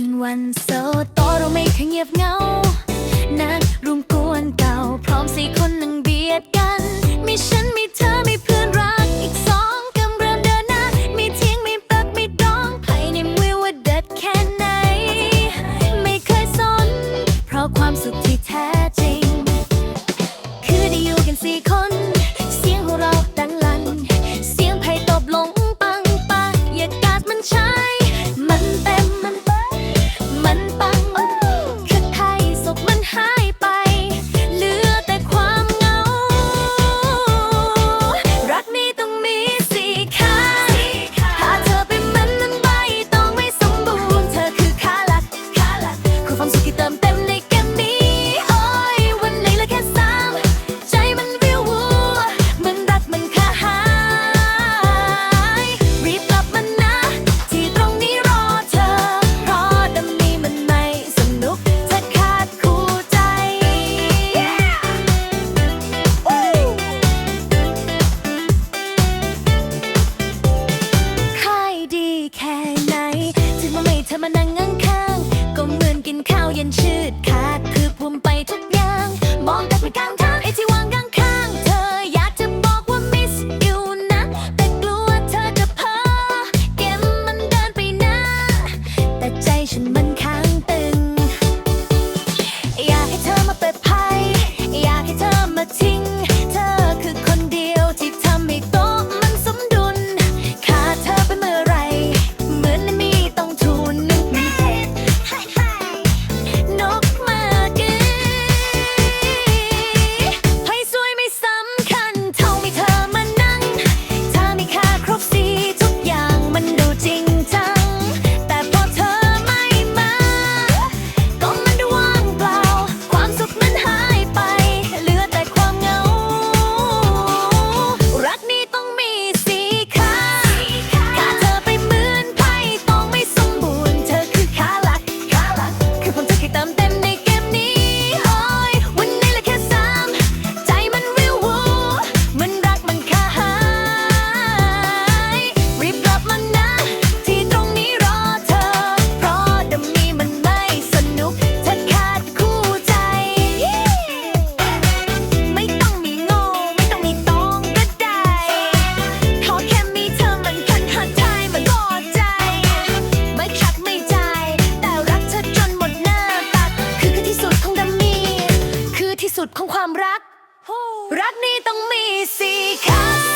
คืนวันเสาร์ต่อเราไม่เคยเงียบเงา นักรวมกวนเก่า พร้อมสี่คนนั่งเบียดกัน มีฉันมีเธอมีเพื่อนรักอีกสองกำลังเดินหน้า มีทิ้งมีปักมีดองภายในมือว่าเด็ดแค่ไหน ไม่เคยสน เพราะความสุขที่แท้จริง คือได้อยู่กันสี่คน 我们陪他。 สุดของความรัก รักนี้ต้องมีสีขาว